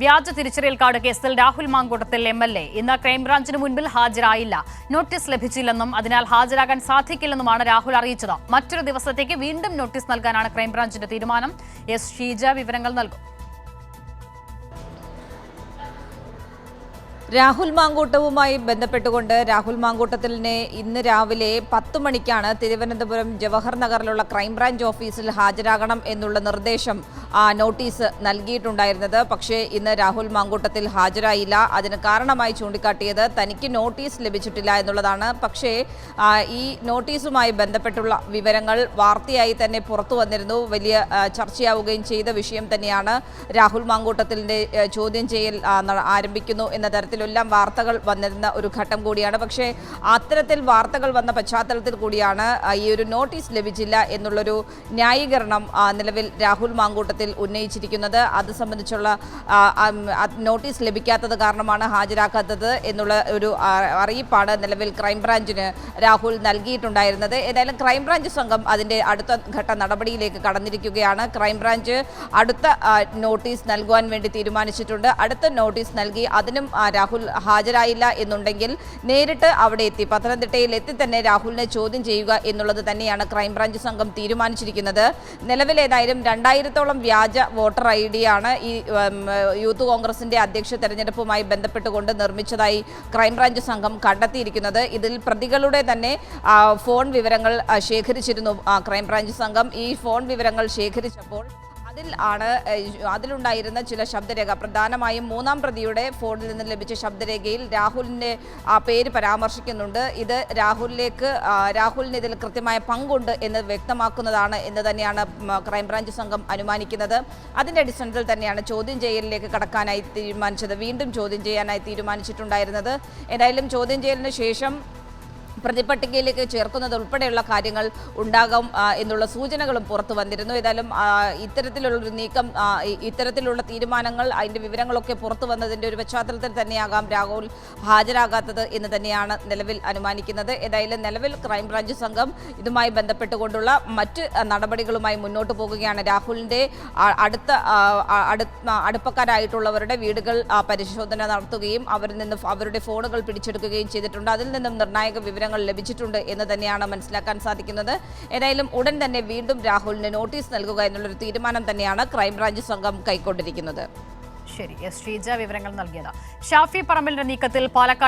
വ്യാജ തിരിച്ചറിയൽ കാർഡ് കേസിൽ Rahul Mamkootathil M L A. ഇന്ന് ക്രൈംബ്രാഞ്ചിന് മുൻപിൽ ഹാജരായില്ല. നോട്ടീസ് ലഭിച്ചില്ലെന്നും അതിനാൽ ഹാജരാകാൻ സാധിക്കില്ലെന്നുമാണ് രാഹുൽ അറിയിച്ചത്. മറ്റൊരു ദിവസത്തേക്ക് വീണ്ടും നോട്ടീസ് നൽകാനാണ് ക്രൈംബ്രാഞ്ചിന്റെ തീരുമാനം. എസ് ഷീജ വിവരങ്ങൾ നൽകും. രാഹുൽ മാങ്കൂട്ടവുമായി ബന്ധപ്പെട്ടുകൊണ്ട് രാഹുൽ മാങ്കൂട്ടത്തിലിനെ ഇന്ന് രാവിലെ പത്ത് മണിക്കാണ് തിരുവനന്തപുരം ജവഹർ നഗറിലുള്ള ക്രൈംബ്രാഞ്ച് ഓഫീസിൽ ഹാജരാകണം എന്നുള്ള നിർദ്ദേശം ആ, നോട്ടീസ് നൽകിയിട്ടുണ്ടായിരുന്നത്. പക്ഷേ ഇന്ന് രാഹുൽ മാങ്കൂട്ടത്തിൽ ഹാജരായില്ല. അതിന് കാരണമായി ചൂണ്ടിക്കാട്ടിയത് തനിക്ക് നോട്ടീസ് ലഭിച്ചിട്ടില്ല എന്നുള്ളതാണ്. പക്ഷേ ഈ നോട്ടീസുമായി ബന്ധപ്പെട്ടുള്ള വിവരങ്ങൾ വാർത്തയായി തന്നെ പുറത്തു വന്നിരുന്നു. വലിയ ചർച്ചയാവുകയും ചെയ്ത വിഷയം തന്നെയാണ് രാഹുൽ മാങ്കൂട്ടത്തിലിന്റെ ചോദ്യം ചെയ്യൽ ആരംഭിക്കുന്നു എന്ന തരത്തിലെല്ലാം വാർത്തകൾ വന്നിരുന്ന ഒരു ഘട്ടം കൂടിയാണ്. പക്ഷേ അത്തരത്തിൽ വാർത്തകൾ വന്ന പശ്ചാത്തലത്തിൽ കൂടിയാണ് ഈ ഒരു നോട്ടീസ് ലഭിച്ചില്ല എന്നുള്ളൊരു ന്യായീകരണം നിലവിൽ രാഹുൽ മാങ്കൂട്ടത്തിൽ ഉന്നയിച്ചിരിക്കുന്നത്. അത് സംബന്ധിച്ചുള്ള നോട്ടീസ് ലഭിക്കാത്തത് കാരണമാണ് ഹാജരാക്കാത്തത് എന്നുള്ള ഒരു അറിയിപ്പാണ് നിലവിൽ ക്രൈംബ്രാഞ്ചിന് രാഹുൽ നൽകിയിട്ടുണ്ടായിരുന്നത്. ഏതായാലും ക്രൈംബ്രാഞ്ച് സംഘം അതിന്റെ അടുത്ത ഘട്ട നടപടിയിലേക്ക് കടന്നിരിക്കുകയാണ്. ക്രൈംബ്രാഞ്ച് അടുത്ത നോട്ടീസ് നൽകുവാൻ വേണ്ടി തീരുമാനിച്ചിട്ടുണ്ട്. അടുത്ത നോട്ടീസ് നൽകി അതിനും ആ, രാഹുൽ ഹാജരായില്ല എന്നുണ്ടെങ്കിൽ നേരിട്ട് അവിടെ എത്തി. പത്തനംതിട്ടയിൽ എത്തി തന്നെ രാഹുലിനെ ചോദ്യം ചെയ്യുക എന്നുള്ളത് തന്നെയാണ് ക്രൈംബ്രാഞ്ച് സംഘം തീരുമാനിച്ചിരിക്കുന്നത്. നിലവിൽ ഏതായാലും രണ്ടായിരത്തോളം വ്യാജ വോട്ടർ ഐ ഡിയാണ് ഈ യൂത്ത് കോൺഗ്രസിന്റെ അധ്യക്ഷ തെരഞ്ഞെടുപ്പുമായി ബന്ധപ്പെട്ടുകൊണ്ട് നിർമ്മിച്ചതായി ക്രൈംബ്രാഞ്ച് സംഘം കണ്ടെത്തിയിരിക്കുന്നത്. ഇതിൽ പ്രതികളുടെ തന്നെ ഫോൺ വിവരങ്ങൾ ശേഖരിച്ചിരുന്നു ക്രൈംബ്രാഞ്ച് സംഘം. ഈ ഫോൺ വിവരങ്ങൾ ശേഖരിച്ചപ്പോൾ അതിൽ ആണ് അതിലുണ്ടായിരുന്ന ചില ശബ്ദരേഖ. പ്രധാനമായും മൂന്നാം പ്രതിയുടെ ഫോണിൽ നിന്ന് ലഭിച്ച ശബ്ദരേഖയിൽ രാഹുലിന്റെ ആ പേര് പരാമർശിക്കുന്നുണ്ട്. ഇത് രാഹുലിലേക്ക് രാഹുലിന് ഇതിൽ കൃത്യമായ പങ്കുണ്ട് എന്ന് വ്യക്തമാക്കുന്നതാണ് എന്ന് തന്നെയാണ് ക്രൈംബ്രാഞ്ച് സംഘം അനുമാനിക്കുന്നത്. അതിന്റെ അടിസ്ഥാനത്തിൽ തന്നെയാണ് ചോദ്യം ചെയ്യലിലേക്ക് കടക്കാനായി തീരുമാനിച്ചത്. വീണ്ടും ചോദ്യം ചെയ്യാനായി തീരുമാനിച്ചിട്ടുണ്ടായിരുന്നത്. എന്തായാലും ചോദ്യം ചെയ്യലിന് ശേഷം പ്രതിപട്ടികയിലേക്ക് ചേർക്കുന്നത് ഉൾപ്പെടെയുള്ള കാര്യങ്ങൾ ഉണ്ടാകും എന്നുള്ള സൂചനകളും പുറത്തു വന്നിരുന്നു. ഏതായാലും ഇത്തരത്തിലുള്ള ഇത്തരത്തിലുള്ളൊരു നീക്കം ഇത്തരത്തിലുള്ള തീരുമാനങ്ങൾ അതിന്റെ വിവരങ്ങളൊക്കെ പുറത്തു വന്നതിന്റെ ഒരു പശ്ചാത്തലത്തിൽ തന്നെയാകാം രാഹുൽ ഹാജരാകാത്തത് എന്ന് തന്നെയാണ് നിലവിൽ അനുമാനിക്കുന്നത്. ഏതായാലും നിലവിൽ ക്രൈംബ്രാഞ്ച് സംഘം ഇതുമായി ബന്ധപ്പെട്ടുകൊണ്ടുള്ള മറ്റ് നടപടികളുമായി മുന്നോട്ട് പോകുകയാണ്. രാഹുലിന്റെ അടുത്ത അടുപ്പക്കാരായിട്ടുള്ളവരുടെ വീടുകൾ പരിശോധന നടത്തുകയും അവരിൽ നിന്ന് അവരുടെ ഫോണുകൾ പിടിച്ചെടുക്കുകയും ചെയ്തിട്ടുണ്ട്. അതിൽ നിന്നും നിർണായക വിവരങ്ങൾ ലഭിച്ചിട്ടുണ്ട് എന്ന് തന്നെയാണ് മനസ്സിലാക്കാൻ സാധിക്കുന്നത്. ഏതായാലും ഉടൻ തന്നെ വീണ്ടും രാഹുലിന് നോട്ടീസ് നൽകുക എന്നുള്ളൊരു തീരുമാനം തന്നെയാണ് ക്രൈംബ്രാഞ്ച് സംഘം കൈക്കൊണ്ടിരിക്കുന്നത്. ശരി എസ് ശ്രീജ വിവരങ്ങൾ നൽകിയത്. ഷാഫി പറമ്പലിന്റെ നീക്കത്തിൽ പാലക്കാട്